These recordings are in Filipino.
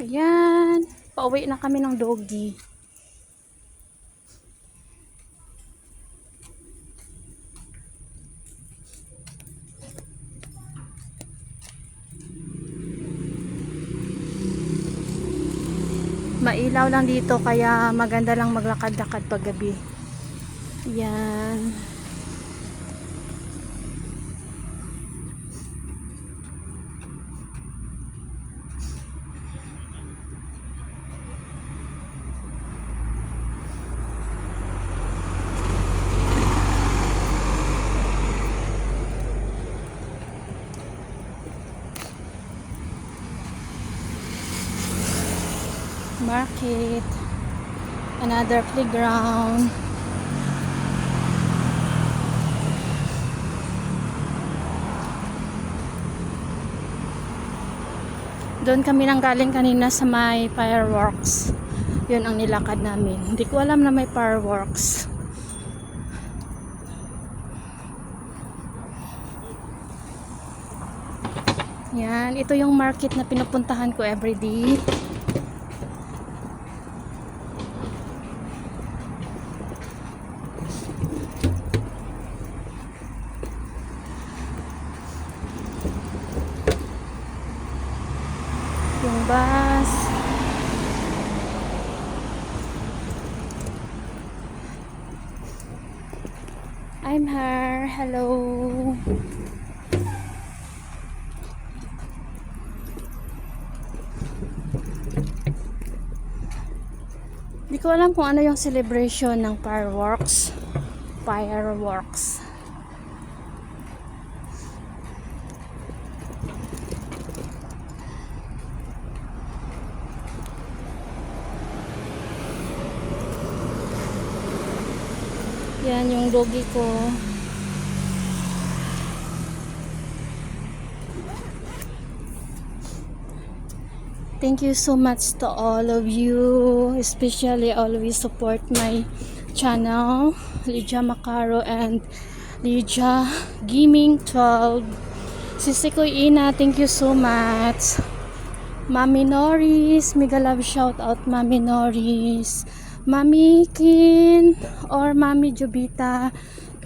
Ayan. Pauwi na kami ng doggy. Mailaw lang dito kaya maganda lang maglakad-lakad pag gabi. Yan. Market. Another playground. Doon kami nang galing kanina sa may fireworks. Yun ang nilakad namin. Hindi ko alam na may fireworks. Yan, ito yung market na pinupuntahan ko everyday. Bus. I'm her. Hello. Hindi ko alam kung ano yung celebration ng fireworks. Fireworks. Yan yung doggy ko. Thank you so much to all of you, especially always support my channel, Lydia Macaro and Lydia Gaming 12. Sisi ko Ina, thank you so much. Mami Norris, mega love shout out Mami Norris. Mami Kin or Mami Jubita,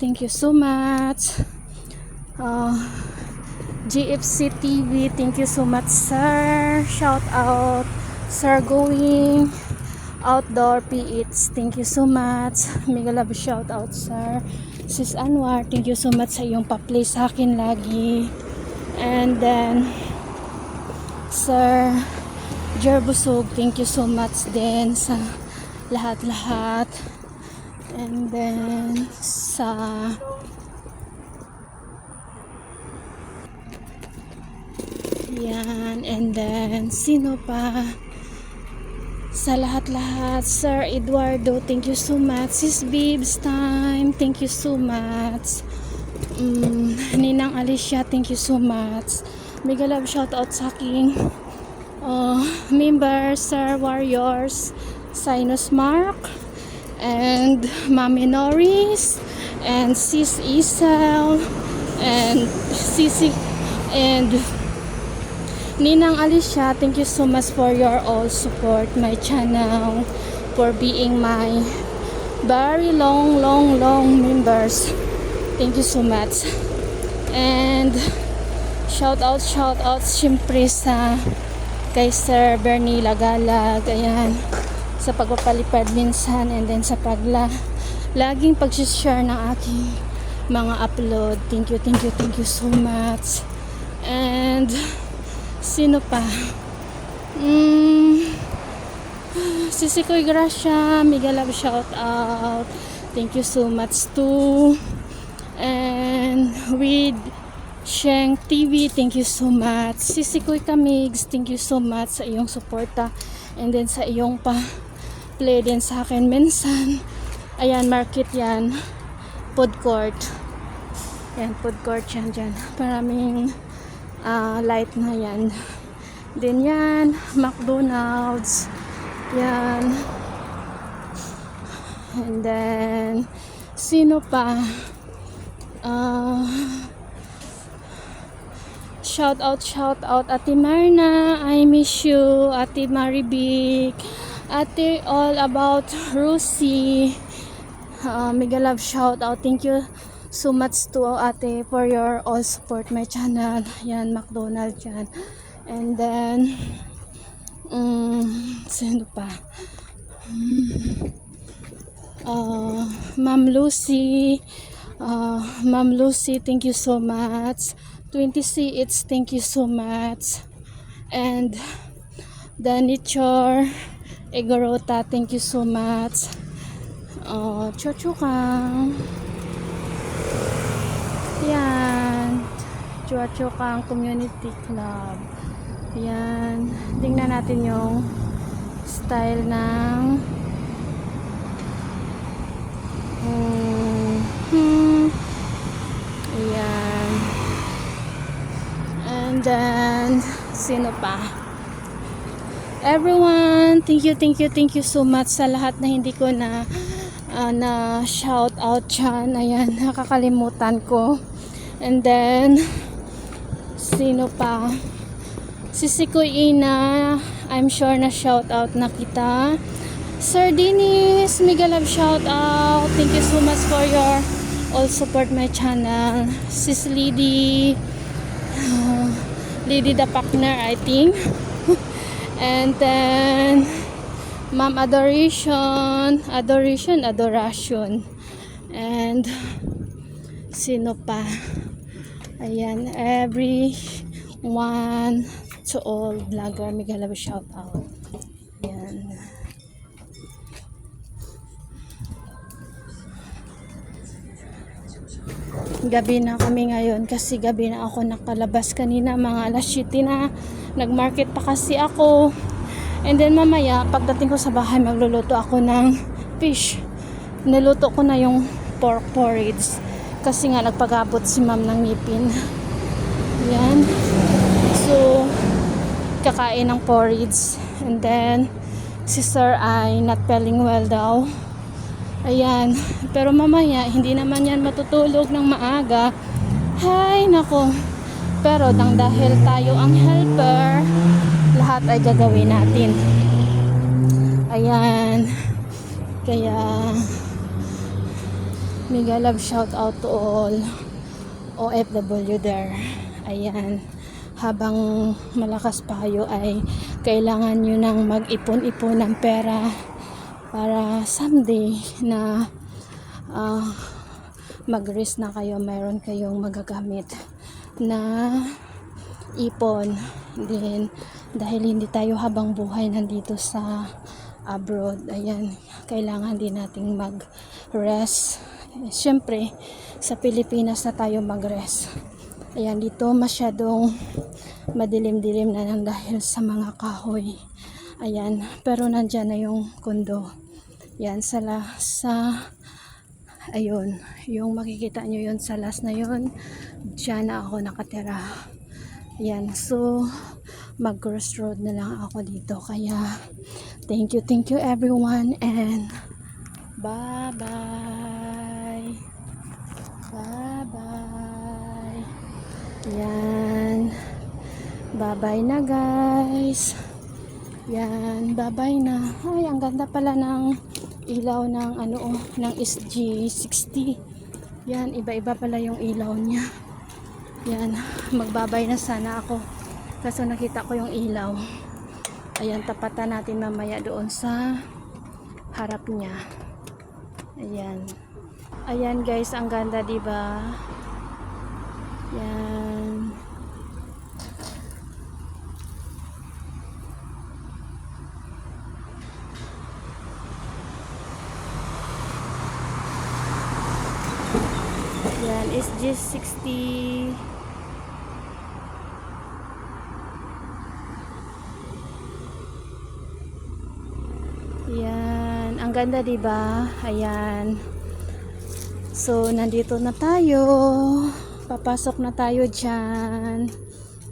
thank you so much. Uh, GFC TV, thank you so much, sir. Shout out, sir going outdoor PH, thank you so much. Mega love shout out, sir. Sis Anwar, thank you so much sa iyong pa-play sa akin lagi. And then, Sir Jerbusog, thank you so much din sa lahat-lahat. And then, sa Yan. And then, sino pa? Sa lahat-lahat. Sir Eduardo, thank you so much. Sis Bibs time, thank you so much. Mm, Ninang Alicia, thank you so much. Mega love shout out sa aking uh, members, Sir Warriors, Sinus Mark, and Mami Norris, and Sis Isel, and Sisi, and Ninang Alicia, thank you so much for your all support my channel, for being my very long, long, long members. Thank you so much. And shout out, shout out syempre sa kay Sir Bernie Lagalag, ayan, sa pagpapalipad minsan and then sa pagla laging pag-share ng aking mga upload. Thank you, thank you, thank you so much. And Sino pa? Mm, Sisi Koy Gracia, mega love shout out. Thank you so much too. And with Sheng TV, thank you so much. Sisi Koy Kamigs, thank you so much sa iyong suporta. And then sa iyong pa play din sa akin minsan. Ayan, market yan. Food court. Yan, food court yan dyan. Maraming ah, light na yan. Then yan, McDonald's. Yan. And then, sino pa? Ah, shout out, shout out. Ate Marna, I miss you. Ate Maribik. Ate all about Rusi. Uh, mega love shout out. Thank you so much to ate for your all support my channel. Yan, McDonald yan. And then, um, sino pa? uh, Ma'am Lucy, uh, Ma'am Lucy, thank you so much. 20C, it's thank you so much. And the nature, Egorota, thank you so much. Uh, Chochukang. Yan. Chochukang Community Club. Yan. Tingnan natin yung style ng. Hmm. Ayan. And then, sino pa? Everyone, thank you, thank you, thank you so much sa lahat na hindi ko na ah, na shout out dyan. Ayan, nakakalimutan ko. And then, sino pa? Si Sikoy Ina, I'm sure na shout out na kita. Sir Dennis, mega love shout out. Thank you so much for your all support my channel. Sis Lady, uh, Lady the partner, I think. And then, Ma'am Adoration, Adoration, Adoration. And, sino pa? Ayan, every one to all vlogger, mega love shout out. Gabi na kami ngayon kasi gabi na ako nakalabas kanina mga alas 7 na. Nagmarket pa kasi ako. And then mamaya pagdating ko sa bahay magluluto ako ng fish. Niluto ko na yung pork porridge kasi nga nagpagabot si ma'am ng ngipin. Yan. So kakain ng porridge. And then si sir ay not feeling well daw Ayan. Pero mamaya, hindi naman yan matutulog ng maaga. Hay, nako. Pero dang dahil tayo ang helper, lahat ay gagawin natin. Ayan. Kaya, mega love shout out to all OFW there. Ayan. Habang malakas pa kayo ay kailangan nyo nang mag-ipon-ipon ng pera para someday na uh, mag-rest na kayo, mayroon kayong magagamit na ipon. Din dahil hindi tayo habang buhay nandito sa abroad ayan, kailangan din nating mag-rest. Syempre, sa Pilipinas na tayo mag-rest. Ayan, dito masyadong madilim-dilim na lang dahil sa mga kahoy. Ayan, pero nandyan na yung kondo yan, sa, la, sa ayun, yung makikita nyo yun sa last na yun, dyan na ako nakatira. Yan, so, mag crossroad na lang ako dito. Kaya, thank you, thank you everyone, and bye-bye. Bye-bye. Yan. Bye-bye na guys. Yan, bye-bye na. Ay, ang ganda pala ng ilaw ng ano oh, ng SG60. Yan, iba-iba pala yung ilaw niya. Yan, magbabay na sana ako. Kaso nakita ko yung ilaw. Ayan, tapatan natin mamaya doon sa harap niya. Ayan. Ayan guys, ang ganda 'di ba? Yan. Yan, is just 60 Yan, ang ganda 'di ba? Ayan. So, nandito na tayo. Papasok na tayo diyan.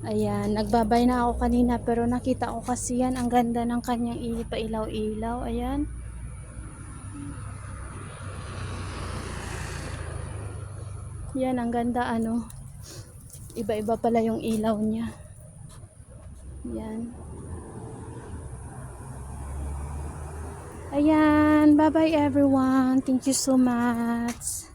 Ayan, nagbabay na ako kanina pero nakita ko kasi yan ang ganda ng kanyang ilaw-ilaw. Ayan. Yan, ang ganda ano. Iba-iba pala yung ilaw niya. Yan. Ayan. Bye-bye everyone. Thank you so much.